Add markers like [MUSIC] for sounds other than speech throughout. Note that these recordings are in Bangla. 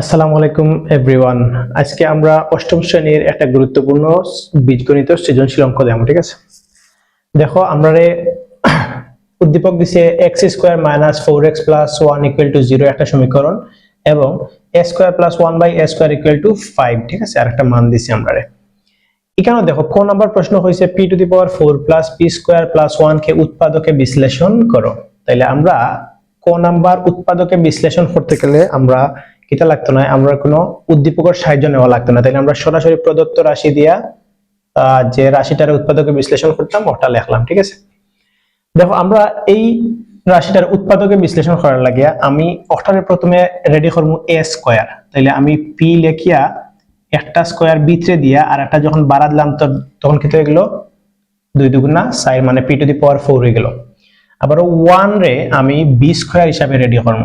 আসসালামু আলাইকুম এভরিওয়ান আজকে আমরা অষ্টম শ্রেণির একটা গুরুত্বপূর্ণ বীজগণিত সৃজনশীল অঙ্ক দেবো ঠিক আছে? দেখো, আমরা [COUGHS] উদ্দীপক দিছে x square minus four x plus one equal to zero একটা সমীকরণ, এবং a square plus one by a square equal to five ঠিক আছে? আর একটা মান দিছি আমরা এখানে দেখো, ক নাম্বার প্রশ্ন হয়েছে p to the power four plus p square plus one কে উৎপাদকে বিশ্লেষণ করো। তাইলে আমরা ক নাম্বার উৎপাদকে বিশ্লেষণ করতে গেলে আমরা কিটা লাগতো না, আমরা কোনো উদ্দীপকের সাহায্য নেওয়া লাগতো না। তাইলে আমরা সরাসরি প্রদত্ত রাশি দিয়া যে রাশিটার উৎপাদকে বিশ্লেষণ করতাম, ওটা লেখলাম, ঠিক আছে? দেখো, আমরা এই রাশিটার উৎপাদকে বিশ্লেষণ করার লাগিয়া আমি ওটারে প্রথমে রেডি করব এ স্কোয়ার তাইলে আমি পি লেখিয়া একটা স্কোয়ার ভিতরে দিয়া আর একটা যখন বাড়ালাম তো তখন কি হয়ে গেল? দুই দুগুণা সাইড মানে p to the power four হয়ে গেল। আবার ওয়ান রে আমি বি স্কোয়ার হিসাবে রেডি করব।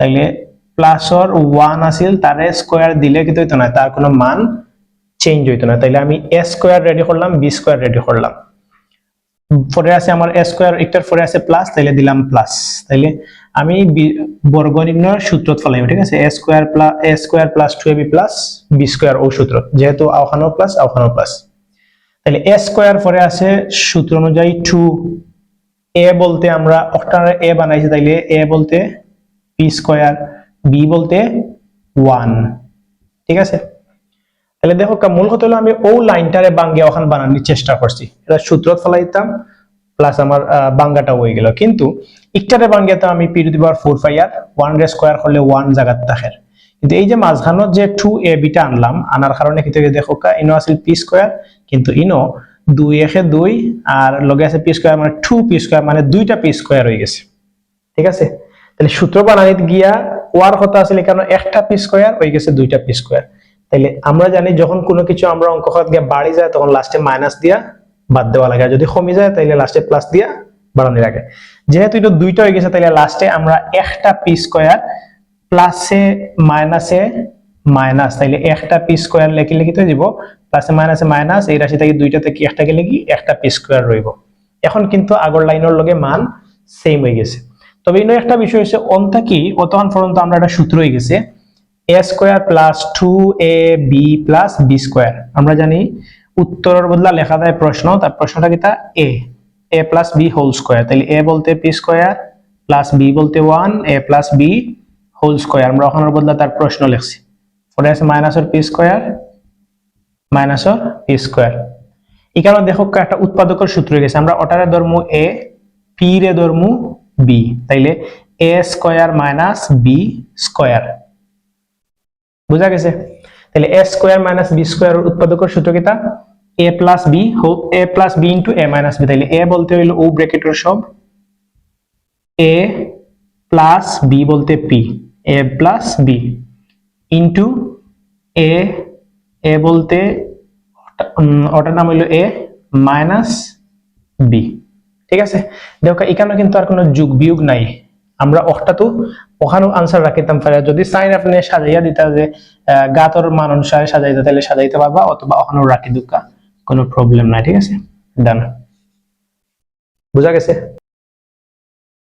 তাইলে প্লাসর ওয়ান আসিল তারে স্কোয়ার দিলে কিন্তু হইতো না তার কোনো মান চেঞ্জ হইতো না তাইলে আমি এ স্কোয়ার রেডি করলাম বি স্কোয়ার রেডি করলাম পরে আছে আমার এ স্কোয়ার একটার পরে আছে প্লাস তাইলে দিলাম প্লাস তাইলে আমি বর্গ সূত্র ফলাইব ঠিক আছে? A square plus a square plus two a b plus b square ও সূত্র যেহেতু আওখানো প্লাস আওখানো প্লাস তাহলে এ স্কোয়ার পরে আছে সূত্র অনুযায়ী টু এ বলতে আমরা অক্টারে এ বানাইছি, তাইলে এ বলতে পি স্কোয়ার বি বলতে ওয়ান ঠিক আছে? তাহলে দেখো মূল কথা হলো আমি ও লাইনটারে বাঙ্গে ওখান বানানোর চেষ্টা করছি। এটা সূত্র ফলাইতাম প্লাস আমার বাঙ্গাটা হয়ে গেল। কিন্তু একটারে বাঙ্গে তো আমি p to the power four five R one রে স্কোয়ার করলে ওয়ান জায়গাত থাকের কিন্তু এই যে মাঝখানত যে টু এ বিটা আনলাম, আনার কারণে কি থেকে দেখো ইনো আছিল পি স্কোয়ার কিন্তু ইনো দুই একে দুই, আর লগে আছে পি স্কোয়ার মানে টু পি স্কোয়ার মানে দুইটা পি স্কোয়ার হয়ে গেছে। ঠিক আছে? তাহলে সূত্র বানানিত গিয়া ওয়ার কথা আসলে কেন একটা পি স্কোয়ার হয়ে গেছে দুইটা পি স্কোয়ার তাইলে আমরা জানি যখন কোনো কিছু আমরা অঙ্ক খাত বাড়ি যায়, তখন লাস্টে মাইনাস দিয়া বাদ দেওয়া লাগে। যদি কমে যায়, তাইলে লাস্টে প্লাস দিয়া বাড়ানি লাগে। যেহেতু এটা দুইটা হয়ে গেছে, তাইলে লাস্টে আমরা একটা পি স্কোয়ার প্লাসে মাইনাসে মাইনাস তাইলে একটা পি স্কোয়ার লেখি লিখিতে দিব প্লাসে মাইনাসে মাইনাস এই রাশি থেকে দুইটা থেকে একটা গেলে কি একটা পি স্কোয়ার রইব। এখন কিন্তু আগর লাইনের লগে মান সেম হয়ে গেছে। তবে ইনো একটা বিষয় হচ্ছে অন্তা কি অতক্ষণ পর্যন্ত আমরা একটা সূত্র হয়ে গেছে? A square plus two a b plus b square আমরা জানি উত্তরের বদলা লেখা যায় প্রশ্ন, তার প্রশ্নটা কি তা? A a plus b whole square তাহলে এ বলতে পি স্কোয়ার প্লাস বি বলতে one a plus b whole square আমরা ওখানের বদলা তার প্রশ্ন লিখছি। পরে আছে মাইনাসের পি স্কোয়ার মাইনাসের পি স্কোয়ার এই কারণে দেখো একটা উৎপাদকের সূত্র গেছে। আমরা ওটারে ধর্মু এ পি রে ধর্মু বি তাইলে a square minus b square বুঝা গেছে? তাহলে a square minus b square উৎপাদকের সূত্র কিতা? A plus b whole a plus b into a minus b তাইলে এ বলতে হইল ও ব্র্যাকেটের সব। এ প্লাস বি বলতে p a plus b into a a বলতে ওটার নাম হইল এ মাইনাস বি ঠিক আছে? দেখো, এখানে কিন্তু আর কোনো যুগ বিয়োগ নাই। আমরা অটা তো ওখানেও আনসার রাখিতাম পারে যদি সাইন আপনি সাজাইয়া দিতা যে গাতর মান অনুসারে সাজাইতে, তাহলে সাজাইতে পারবা, অথবা ওখানেও রাখি দুকা, কোনো প্রবলেম নাই, ঠিক আছে? ডান বুঝা গেছে?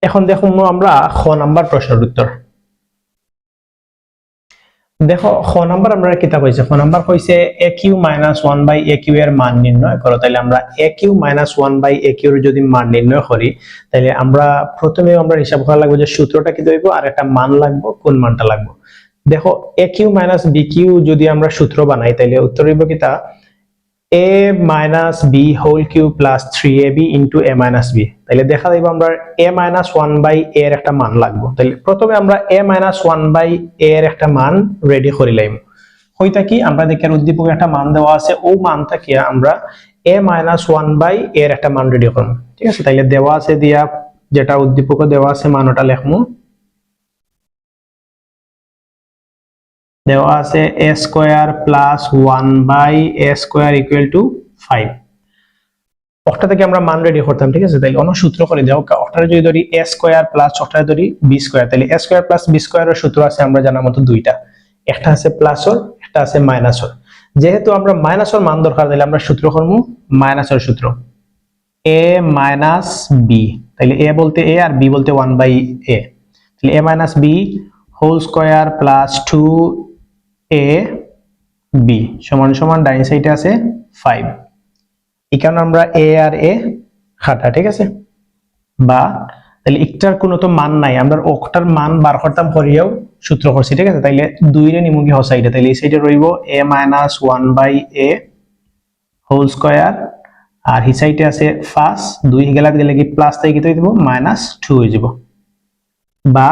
এখন দেখুন আমরা খ নাম্বার প্রশ্নের উত্তর। দেখো, খ নাম্বার আমরা কিতাব হয়েছে খ নাম্বার হয়েছে a cube minus one by a cube এর মান নির্ণয় করো। তাহলে আমরা a cube minus one by a কিউর যদি মান নির্ণয় করি তাহলে আমরা প্রথমে আমরা হিসাব করা লাগবে যে সূত্রটা কি দইব আর একটা মান লাগবো, কোন মানটা লাগবো। দেখো a cube minus b cube যদি আমরা সূত্র বানাই তাহলে উত্তর হইব কি b whole cube plus three a b into a minus b তাহলে দেখা যাইব আমরা এ মাইনাস ওয়ান বাই এর একটা মান লাগবো। তাহলে প্রথমে আমরা এ মাইনাস ওয়ান বাই এর একটা মান রেডি করে লাইম। হইতা কি, আমরা দেখি উদ্দীপকে একটা মান দেওয়া আছে, ও মানটা কি, আমরা এ মাইনাস ওয়ান বাই এর একটা মান রেডি করব ঠিক আছে? তাইলে দেওয়া আছে দিয়া, যেটা উদ্দীপকে দেওয়া আছে মান ওটা লেখমু। দেওয়া আছে a square plus one by a square equal to five octa থেকে আমরা মান রেডি করতাম, ঠিক আছে? তাহলে অন্য সূত্র করে দেওয়া অক্টারে যদি ধরি এ স্কোয়ার প্লাস অক্টারে ধরি বি স্কোয়ার তাহলে এ স্কোয়ার প্লাস বি স্কোয়ারের সূত্র আছে আমরা জানার মতো দুইটা। একটা আছে প্লাসর একটা আছে মাইনাসর যেহেতু আমরা মাইনাসর মান দরকার, তাহলে আমরা সূত্র করব মাইনাসের সূত্র। এ মাইনাস বি তাহলে এ বলতে এ আর বি বলতে ওয়ান বাই এ তাহলে a minus b whole square plus two a b সমান সমান ডাইন সাইডে আছে ফাইভ এখানে আমরা এ আর এ খাটা ঠিক আছে? বা তাহলে একটার কোনো তো মান নাই, আমরা ওটার মান বার করতাম করিয়াও সূত্র করছি, ঠিক আছে? তাইলে দুই রে নিমুখী হ সাইডে তাইলে এই সাইডে রইব a minus one by a whole square আর হি সাইডে আছে ফার্স্ট দুই গেলাত গেলে কি প্লাস তাই কি দিব মাইনাস টু হয়ে যাব। বা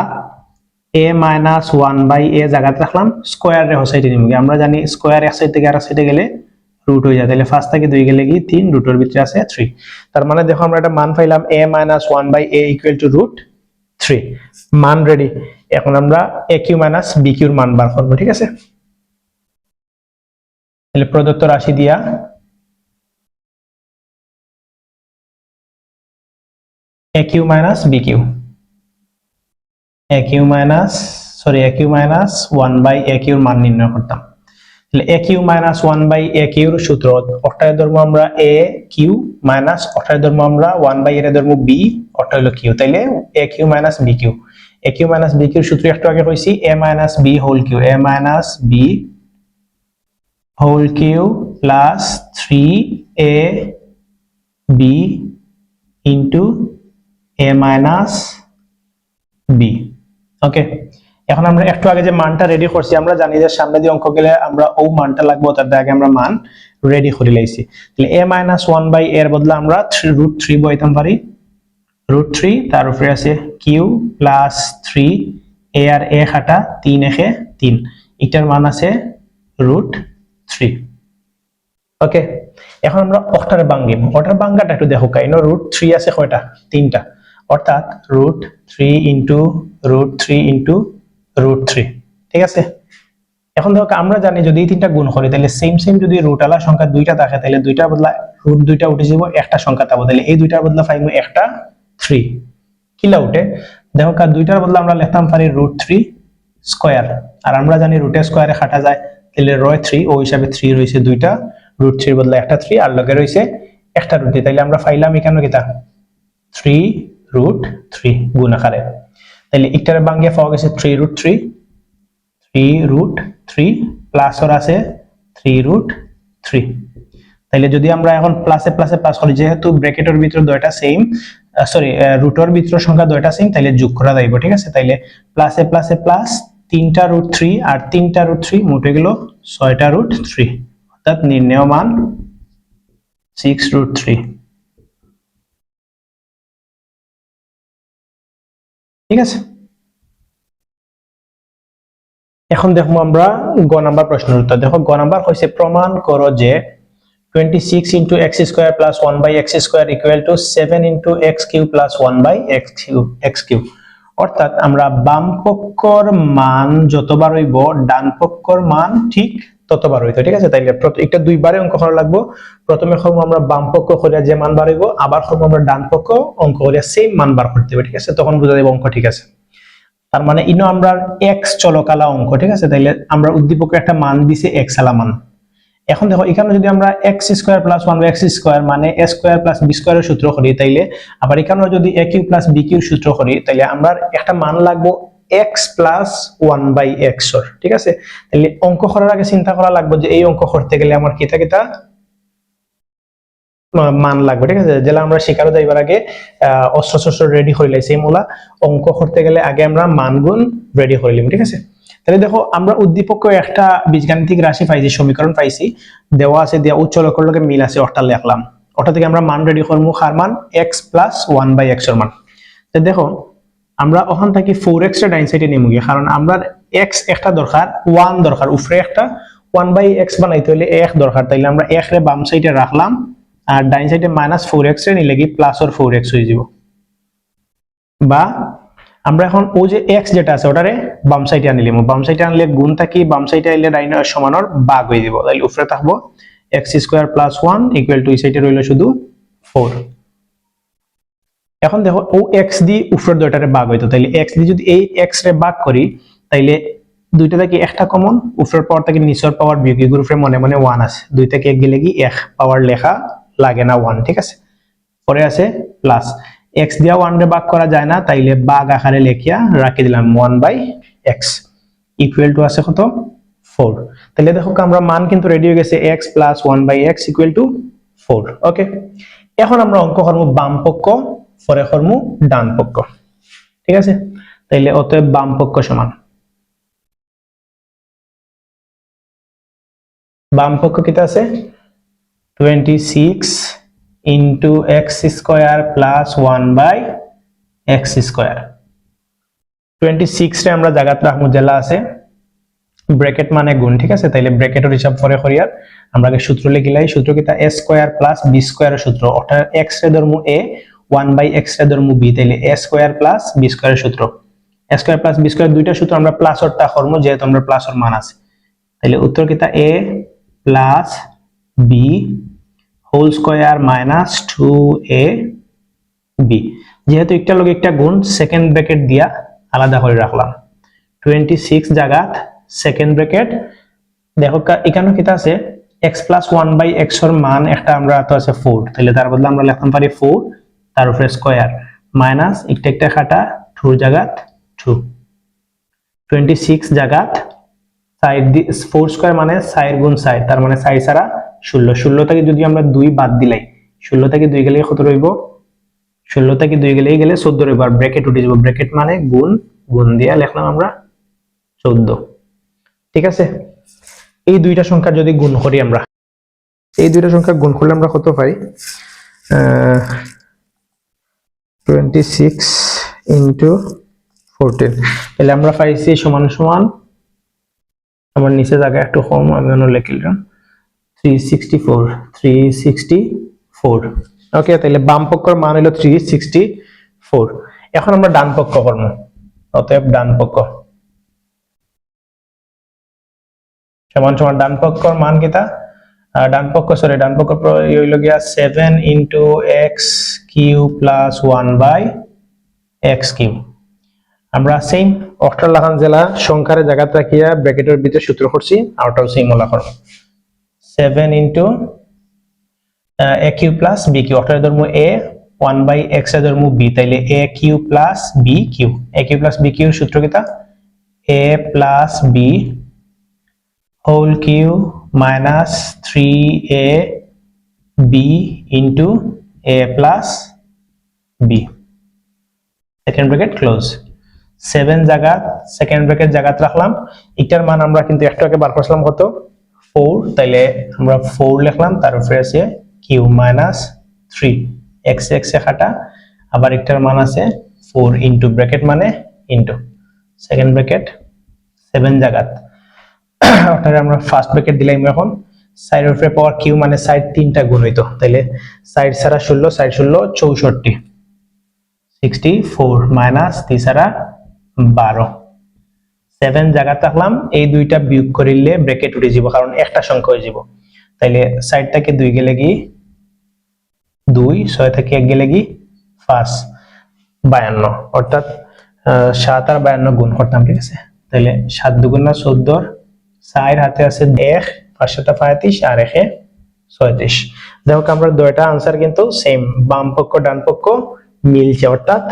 a minus one by a জায়গাতে রাখলাম স্কোয়ার রে সাইডে নিমুখী আমরা জানি স্কোয়ার এক সাইড থেকে আর সাইডে গেলে রুট হয়ে যায়। তাহলে ফার্স্ট থেকে দুই গেলে কি? তিন রুটের ভিতরে আছে থ্রি তার মানে দেখো আমরা একটা মান পাইলাম a minus one by a equal to root three মান রেডি এখন আমরা এ কিউ মাইনাস বি কিউর মান বার করব, ঠিক আছে? তাহলে প্রদত্ত রাশি দিয়া a cube minus b cube. A cube minus sorry a cube minus one by a কিউর মান নির্ণয় করতাম। তাহলে a cube minus one by a কিউর সূত্র অর্থাৎ ধর্ম আমরা এ কিউ মাইনাস অর্থাৎ ধর্ম আমরা ওয়ান বাই এর ধর্ম বি অর্থাৎ হলো কিউ তাইলে a cube minus b cube a cube minus b কিউর সূত্র একটু আগে কইছি a minus b whole cube a minus b whole cube plus three a b into a minus b okay এখন আমরা একটু আগে যে মানটা রেডি করছি, আমরা জানি যে সামনে দিয়ে অঙ্ক গেলে আমরা ও মানটা লাগবো, তার আগে আমরা মান রেডি করে লাইছি। তাহলে এ মাইনাস ওয়ান বাই এর বদলে আমরা রুট থ্রি বইতাম পারি। রুট থ্রি তার উপরে আছে কিউ প্লাস থ্রি এ আর এ খাটা তিন একে তিন। এটার মান আছে রুট থ্রি ওকে এখন আমরা অটার বাঙ্গিম। অটার বাঙ্গাটা একটু দেখো কাইন রুট থ্রি আছে কয়টা? তিনটা। অর্থাৎ root three into root three into root three ঠিক আছে? এখন দেখো আমরা জানি যদি এই তিনটা গুণ করি, তাহলে সেম সেম যদি রুট আলা সংখ্যা দুইটা থাকে, তাহলে দুইটার বদলা রুট দুইটা উঠে যাব, একটা সংখ্যা থাকব তাহলে এই দুইটার বদলা পাইবো একটা থ্রি কিলা উঠে? দেখো কার দুইটার বদলা আমরা লিখতাম পারি রুট থ্রি স্কোয়ার আর আমরা জানি রুটের স্কোয়ারে খাটা যায়, তাহলে রয় থ্রি ও হিসাবে থ্রি রয়েছে দুইটা রুট থ্রির বদলা একটা থ্রি আর লগে রয়েছে একটা রুটি তাইলে আমরা পাইলাম এখানে কিতা? থ্রি রুট থ্রি গুণ আকারে। তাহলে একটার বাঙ্গিয়া পাওয়া গেছে three root three three root three plus ওর আছে থ্রি রুট থ্রি তাহলে যদি আমরা এখন প্লাসে প্লাসে প্লাস করি, যেহেতু ব্র্যাকেটের ভিতরে দুইটা সেম সরি রুটের ভিতরে সংখ্যা দুইটা সেম তাহলে যোগ করা যাইব, ঠিক আছে? তাইলে প্লাসে প্লাসে প্লাস তিনটা রুট থ্রি আর তিনটা রুট থ্রি মোটে গেল ছয়টা রুট থ্রি অর্থাৎ নির্ণয় মান সিক্স রুট থ্রি ঠিক আছে? এখন দেখব আমরা গ নাম্বার প্রশ্নের উত্তর। দেখো, গ নাম্বার হয়েছে প্রমাণ করো যে twenty six into x square plus one by x square equal to seven into x cube plus one by x cube x cube অর্থাৎ আমরা বাম মান হইব, ডান পক্ষর মান ঠিক ততবার হইতো, ঠিক আছে? তাইলে একটা দুইবারে অঙ্ক করা লাগবো। প্রথমে হব আমরা বাম পক্ষ করিয়া যে মান বার হইব, আবার হব আমরা ডান পক্ষ অঙ্ক করিয়া সেম মান বার করতে হবে ঠিক আছে? তখন বুঝা যাবে অঙ্ক ঠিক আছে। তার মানে ইনো আমরা এক্স চলকালা অঙ্ক, ঠিক আছে? তাইলে আমরা উদ্দীপকের একটা মান দিছে এক্স আলা মান। এখন দেখো, এখানে যদি আমরা x square plus one by x square মানে এ স্কোয়ার প্লাস বি স্কোয়ারের সূত্র করি, তাইলে আবার এখানে যদি a cube plus b cube সূত্র করি, তাইলে আমরা একটা মান লাগবো x plus one by x ঠিক আছে? তাহলে অঙ্ক করার আগে চিন্তা করা লাগবে যে এই অঙ্ক করতে গেলে আমার কিতা কিতা মান লাগবে, ঠিক আছে? যেটা আমরা শিকারও যাইবার আগে অস্ত্র শস্ত্র রেডি করে লাইছি মোলা। অঙ্ক করতে গেলে আগে আমরা মান গুণ রেডি ঠিক আছে? তাহলে দেখো, আমরা উদ্দীপক একটা বীজগাণিতিক রাশি পাইছি, সমীকরণ পাইছি। দেওয়া আছে, দেওয়া উচ্চ লক্ষ্যর লগে মিল আছে অর্থাৎ লিখলাম। অর্থাৎ থেকে আমরা মান রেডি করব হার মান? এক্স প্লাস ওয়ান বাই এক্সের মান। দেখো আমরা ওখান থেকে ফোর এক্সের ডাইন সাইডে নিমুগে, কারণ আমরা এক্স একটা দরকার ওয়ান দরকার, উপরে একটা ওয়ান বাই এক্স বানাইতে হলে এক দরকার। তাইলে আমরা এক রে বাম সাইডে রাখলাম, আর ডাইন সাইডে মাইনাস ফোর এক্স রে নিলে কি প্লাস ওর ফোর এক্স হয়ে যাব। বা আমরা এখন ও যে এক্স যেটা আছে, ওটারে বাম সাইডে আনিলাম বাম সাইডে আনলে গুণ থাকি বাম সাইডে আনলে ডাইন সমানর বাঘ হয়ে যাব। তাইলে উপরে থাকব x square plus one equal to এই সাইডে রইল শুধু ফোর এখন দেখো, ও এক্স দি উপরের দুইটারে ভাগ হইতো, তাইলে এক্স দি যদি এই এক্স রে ভাগ করি, তাইলে দুইটা থেকে একটা কমন উপরের পাওয়ার থেকে নিচের পাওয়ার বিয়োগ এগুলোর উপরে মনে মনে ওয়ান আছে। দুই থেকে এক গেলে কি এক? পাওয়ার লেখা লাগে না ওয়ান ঠিক আছে? পরে আছে প্লাস এক্স দিয়া ওয়ান রে ভাগ করা যায় না, তাইলে বাঘ আকারে লেখিয়া রাখি দিলাম one by x equal to আছে কত? ফোর তাহলে দেখো, আমরা মান কিন্তু রেডি হয়ে গেছে x plus one by x equal to four okay এখন আমরা অঙ্ক করব বাম পক্ষ পরে করব ডান পক্ষ। ঠিক আছে? তাইলে অতএব বাম পক্ষ সমান। বাম পক্ষ কিতা আছে? Twenty six into x square plus one by x square twenty আমরা জায়গাত রাখব জেলা আছে। ব্র্যাকেট মানে গুণ, ঠিক আছে? তাইলে ব্র্যাকেটের হিসাব করে করিয়ার আমরা আগে সূত্র লিখিলাই, সূত্র কিতা? এ স্কোয়ার প্লাস বি স্কোয়ারের সূত্র। অর্থাৎ এক্স রে ধর্ম এ ওয়ান বাই এক্স রে ধর্ম বি তাইলে এ স্কোয়ার প্লাস বি সূত্র। A square plus b square দুইটা সূত্র আমরা প্লাস অরটা কর্ম যেহেতু আমরা প্লাস ওর মান আছে। তাহলে উত্তর কিতা? A plus b whole square minus two a b যেহেতু একটা লোক একটা গুণ সেকেন্ড ব্র্যাকেট দিয়া আলাদা করে রাখলাম। টোয়েন্টি সিক্স জায়গাত সেকেন্ড ব্র্যাকেট দেখো এখানে কিতা আছে? এক্স প্লাস ওয়ান বাই এক্সের মান একটা আমরা তো আছে ফোর তাহলে তার বদলে আমরা লিখতে পারি ফোর তার উপরে স্কোয়ার মাইনাস একটা একটা খাটা টু জায়গাত টু টোয়েন্টি সিক্স জায়গাত সাইড ফোর স্কোয়ার মানে সাইড গুণ সাইড তার মানে সাইড ছাড়া ষোলো। ষোলো থেকে যদি আমরা দুই বাদ দিলাই, ষোলো থেকে দুই গেলে কত রইব? ষোলো থেকে দুই গেলেই গেলে চোদ্দ রইব, আর ব্র্যাকেট উঠে যাব। ব্র্যাকেট মানে গুণ গুণ দিয়ে লিখলাম আমরা চোদ্দ। ঠিক আছে? এই দুইটা সংখ্যা যদি গুণ করি আমরা, এই দুইটা সংখ্যা গুণ করলে আমরা কত পাই? টোয়েন্টি সিক্স ইন্টু ফোরটিন তাহলে আমরা সমান সমান আমার নিচে জায়গা একটু কম, আমি অন্য sixty four three sixty four okay তাহলে বাম পক্ষর মান হলো থ্রি সিক্সটি ফোর এখন আমরা ডান পক্ষ করব। অতএব ডান পক্ষ। সমান সমান ডান পক্ষর মান কিতা ডান পক্ষ সরি ডান পক্ষ হইল গিয়া seven into x q plus one by x q আমরা সেম অক্টার লাখান জেলা সংখ্যার জায়গাত রাখিয়া ব্র্যাকেটের ভিতরে সূত্র করছি আউটাও সেম ওলা করব seven into a cube plus b cube অর্থাৎ ধর্ম এ ওয়ান বাই এক্সের ধর্ম বি তাইলে a cube plus b cube a cube plus b cube সূত্র কিতা? A plus b whole cube minus three a b into a plus b second bracket close seven জায়গাত সেকেন্ড ব্র্যাকেট জায়গাত রাখলাম। এটার মান আমরা কিন্তু একটু বার করছিলাম কত? ফোর তাইলে আমরা ফোর লিখলাম, তার উপরে আছে cube minus three x x a খাটা। আবার একটার মান আছে ফোর ইন্টু ব্র্যাকেট মানে ইন্টু সেকেন্ড ব্র্যাকেট সেভেন জায়গাত অর্থাৎ আমরা ফার্স্ট ব্র্যাকেট দিলাম এখন। সাইডের উপরে পাওয়ার কিউ মানে সাইড তিনটা গুণ হইতো। তাইলে সাইড সারা ষোলো সাইড ষোলো চৌষট্টি। সিক্সটি ফোর মাইনাস তিসারা বারো। সেভেন জায়গা থাকলাম, এই দুইটা বিয়োগ করিলে ব্রেকেট উঠে যাব কারণ একটা সংখ্যা হয়ে যাব তাইলে সাইড থেকে দুই গেলে কি? দুই, ছয় থেকে এক গেলে কি? পাঁচ। বায়ান্ন। অর্থাৎ সাত আর বায়ান্ন গুণ করতাম, ঠিক আছে? তাহলে সাত দুগুণ না চোদ্দর চার হাতে আছে এক পাঁচ সাথে পঁয়ত্রিশ, আর একে ছয়ত্রিশ। দেখো আমরা দুইটা আনসার কিন্তু সেম বাম পক্ষ, ডান পক্ষ, মিলছে, অর্থাৎ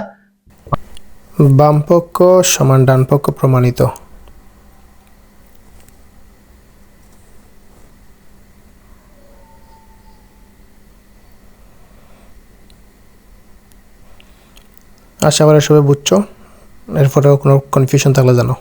বাম পক্ষ সমান ডান পক্ষ প্রমাণিত। আশা করি সবাই বুঝছ এরপরেও কোনো কনফিউশন থাকলে জানো।